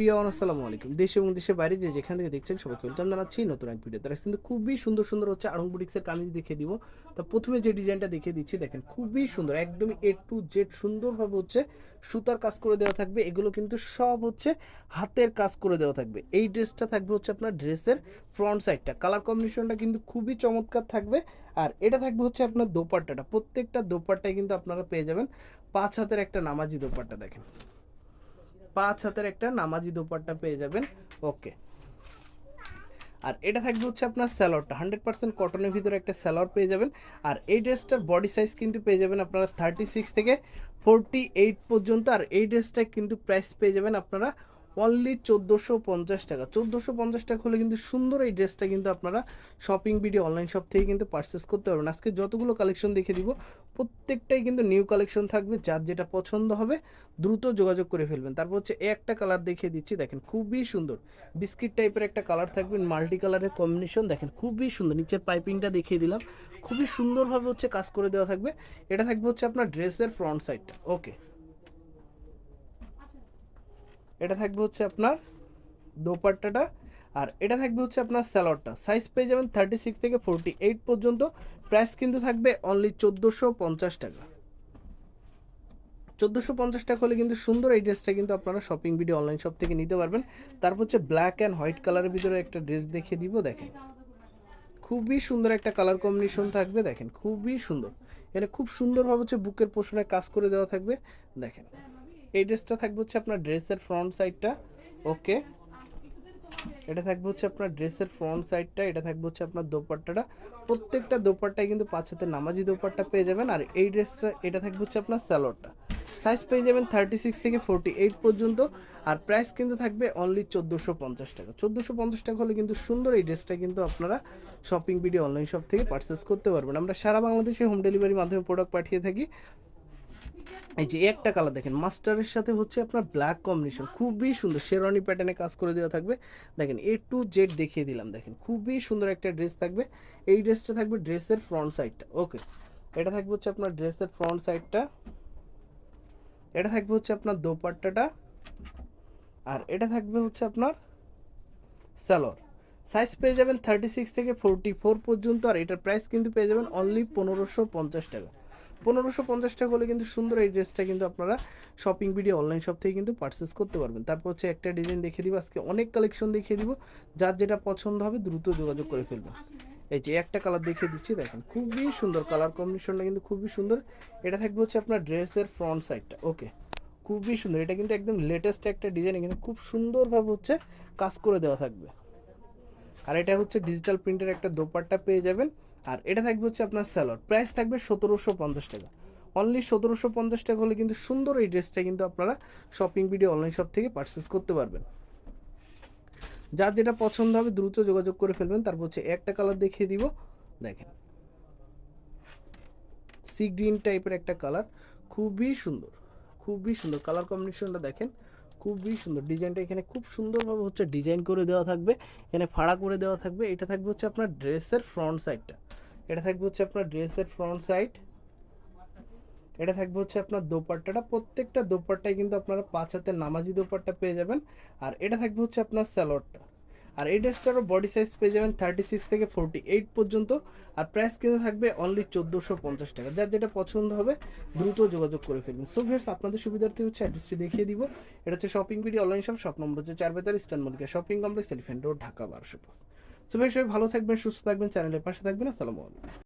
প্রিয় আসসালামু আলাইকুম। দেশ এবং দেশের বাইরে যে যেখান থেকে দেখছেন সবাইকে ওয়েলকাম জানাচ্ছি নতুন এক ভিডিও তারা কিন্তু খুবই সুন্দর সুন্দর হচ্ছে আড়ং বুটিক্সের কামিজ দেখিয়ে দিব। তো প্রথমে যে ডিজাইনটা দেখিয়ে দিচ্ছি, দেখেন খুবই সুন্দর, একদমই এ টু জেড সুন্দরভাবে হচ্ছে সুতার কাজ করে দেওয়া থাকবে। এগুলো কিন্তু সব হচ্ছে হাতের কাজ করে দেওয়া থাকবে। এই ড্রেসটা থাকবে হচ্ছে আপনার ড্রেসের ফ্রন্ট সাইডটা কালার কম্বিনেশনটা কিন্তু খুবই চমৎকার থাকবে। আর এটা থাকবে হচ্ছে আপনার দোপাট্টাটা। প্রত্যেকটা দোপাট্টায় কিন্তু আপনারা পেয়ে যাবেন পাঁচ হাতের একটা নামাজি দোপাট্টা, দেখেন। পাঁচ হাতের একটা নামাজি দোপাট্টা পেয়ে যাবেন। ওকে। আর এটা থাকবে হচ্ছে আপনার স্যালোয়ারটা। হান্ড্রেড পার্সেন্ট কটনের ভিতরে একটা স্যালোয়ার পেয়ে যাবেন। আর এই ড্রেসটার বডি সাইজ কিন্তু পেয়ে যাবেন আপনারা থার্টি সিক্স থেকে ফোরটি এইট পর্যন্ত। আর এই ড্রেসটা কিন্তু প্রাইস পেয়ে যাবেন আপনারা অনলি চোদ্দোশো পঞ্চাশ টাকা। চোদ্দোশো পঞ্চাশ টাকা হলে কিন্তু সুন্দর এই ড্রেসটা কিন্তু আপনারা শপিং ভিডিও অনলাইন শপ থেকে কিন্তু পারচেস করতে পারবেন। আজকে যতগুলো কালেকশন দেখে দিব, প্রত্যেকটাই কিন্তু নিউ কালেকশন থাকবে, যার যেটা পছন্দ হবে দ্রুত যোগাযোগ করে ফেলবেন। তারপর হচ্ছে একটা কালার দেখিয়ে দিচ্ছি, দেখেন খুবই সুন্দর। বিস্কিট টাইপের একটা কালার থাকবে মাল্টি কালারের কম্বিনেশন দেখেন খুবই সুন্দর। নিচের পাইপিংটা দেখিয়ে দিলাম। খুবই সুন্দরভাবে হচ্ছে কাজ করে দেওয়া থাকবে। এটা থাকবে হচ্ছে আপনার ড্রেসের ফ্রন্ট সাইডটা ওকে এটা থাকবে হচ্ছে আপনার দোপাট্টাটা, আর এটা থাকবে হচ্ছে আপনার স্যালোয়ারটা সাইজ পেয়ে যাবেন থার্টি সিক্স থেকে ফোরটি এইট পর্যন্ত। প্রাইস কিন্তু থাকবে অনলি চোদ্দোশো পঞ্চাশ টাকা। চোদ্দোশো পঞ্চাশ টাকা হলে কিন্তু সুন্দর এই ড্রেসটা কিন্তু আপনারা শপিং ভিডিও অনলাইন শপ থেকে নিতে পারবেন। তারপর হচ্ছে ব্ল্যাক অ্যান্ড হোয়াইট কালারের ভিতরে একটা ড্রেস দেখিয়ে দিব, দেখেন। খুবই সুন্দর একটা কালার কম্বিনেশন থাকবে, দেখেন। খুবই সুন্দর। এখানে খুব সুন্দরভাবে হচ্ছে বুকের পোষণে কাজ করে দেওয়া থাকবে, দেখেন। এই ড্রেসটা থাকবে হচ্ছে আপনার ড্রেসের ফ্রন্ট সাইডটা ওকে? এটা থাকবে হচ্ছে আপনার ড্রেসের ফ্রন্ট সাইডটা এটা থাকবে হচ্ছে আপনার দোপাট্টাটা। প্রত্যেকটা দোপাট্টায় কিন্তু পাঁচ হাতে নামাজি দোপাট্টা পেয়ে যাবেন, আর এই ড্রেসটা, এটা থাকবে হচ্ছে আপনার স্যালোয়ারটা সাইজ পেয়ে যাবেন থার্টি সিক্স থেকে ফোরটি এইট পর্যন্ত, আর প্রাইস কিন্তু থাকবে অনলি চোদ্দোশো পঞ্চাশ টাকা। চোদ্দোশো পঞ্চাশ টাকা হলে কিন্তু সুন্দর এই ড্রেসটা কিন্তু আপনারা শপিং ভিডিও অনলাইন শপ থেকে পারচেস করতে পারবেন। আমরা সারা বাংলাদেশে হোম ডেলিভারির মাধ্যমে প্রোডাক্ট পাঠিয়ে থাকি। এই যে একটা কালার দেখেন মাস্টারের সাথে হচ্ছে আপনার ব্ল্যাক কম্বিনেশন খুবই সুন্দর শেরওয়ানি প্যাটার্নে কাজ করে দেওয়া থাকবে। দেখেন এ টু জেড দেখিয়ে দিলাম, দেখেন, খুবই সুন্দর একটা ড্রেস থাকবে। এই ড্রেসটা থাকবে ড্রেসের ফ্রন্ট সাইডটা ওকে এটা থাকবে হচ্ছে আপনার ড্রেসের ফ্রন্ট সাইডটা এটা থাকবে হচ্ছে আপনার দোপাট্টাটা, আর এটা থাকবে হচ্ছে আপনার স্যালোয়ার সাইজ পেয়ে যাবেন থার্টি সিক্স থেকে ফোরটি ফোর পর্যন্ত, আর এটার প্রাইস কিন্তু পেয়ে যাবেন অনলি পনেরোশো পঞ্চাশ টাকা। পনেরোশো পঞ্চাশ টাকা হলে কিন্তু সুন্দর এই ড্রেসটা কিন্তু আপনারা শপিং ভিডিও অনলাইন শপ থেকে কিন্তু পারচেস করতে পারবেন। তারপর হচ্ছে একটা ডিজাইন দেখিয়ে দিব, আজকে অনেক কালেকশন দেখিয়ে দিব। যার যেটা পছন্দ হবে দ্রুত যোগাযোগ করে ফেলবেন। এই যে একটা কালার দেখিয়ে দিচ্ছি, দেখেন খুবই সুন্দর কালার কম্বিনেশনটা কিন্তু খুবই সুন্দর। এটা থাকবে হচ্ছে আপনার ড্রেসের ফ্রন্ট সাইডটা ওকে খুবই সুন্দর, এটা কিন্তু একদম লেটেস্ট একটা ডিজাইন কিন্তু খুব সুন্দরভাবে হচ্ছে কাজ করে দেওয়া থাকবে। আর এটা হচ্ছে ডিজিটাল প্রিন্টের একটা দোপাট্টা পেয়ে যাবেন। আর এটা থাকবে হচ্ছে আপনার স্যালোয়ার প্রাইস থাকবে সতেরোশো পঞ্চাশ টাকা। অনলি সতেরোশো পঞ্চাশ টাকা হলে কিন্তু সুন্দর এই ড্রেসটা কিন্তু আপনারা শপিং ভিডিও অনলাইন শপ থেকে পারচেস করতে পারবেন। যার যেটা পছন্দ হবে দ্রুত যোগাযোগ করে ফেলবেন। তারপর হচ্ছে একটা কালার দেখিয়ে দিব। দেখেন। সি গ্রিন টাইপের একটা কালার খুবই সুন্দর। খুবই সুন্দর। কালার কম্বিনেশনটা দেখেন। খুবই সুন্দর। ডিজাইনটা এখানে খুব সুন্দরভাবে হচ্ছে ডিজাইন করে দেওয়া থাকবে। এখানে ফাড়া করে দেওয়া থাকবে। এটা থাকবে হচ্ছে আপনার ড্রেসের ফ্রন্ট সাইডটা এটা থাকবে হচ্ছে আপনার ড্রেসের ফ্রন্ট সাইড এটা থাকবে হচ্ছে আপনার দোপাট্টাটা। প্রত্যেকটা দোপাট্টায় কিন্তু আপনারা পাঁচ হাতের নামাজি দোপাট্টা পেয়ে যাবেন। আর এটা থাকবে হচ্ছে আপনার স্যালোয়ারটা আর এই ড্রেসটারও বডি সাইজ পেয়ে যাবেন থার্টি সিক্স থেকে ফোরটি এইট পর্যন্ত। আর প্রাইস কিন্তু থাকবে অনলি চোদ্দোশো পঞ্চাশ টাকা। যার যেটা পছন্দ হবে, দ্রুত যোগাযোগ করে ফেলবেন। সো ভিয়ার্স আপনাদের সুবিধার্থে হচ্ছে অ্যাড্রেসটি দেখিয়ে দিব। এটা হচ্ছে shopping PD online shop shop number হচ্ছে চার বেতার Eastern Mallika shopping complex Elephant Road Dhaka বারোশো পাঁচ সো ভাই সবাই ভালো থাকবেন, সুস্থ থাকবেন চ্যানেলের পাশে থাকবেন। আসসালামু আলাইকুম।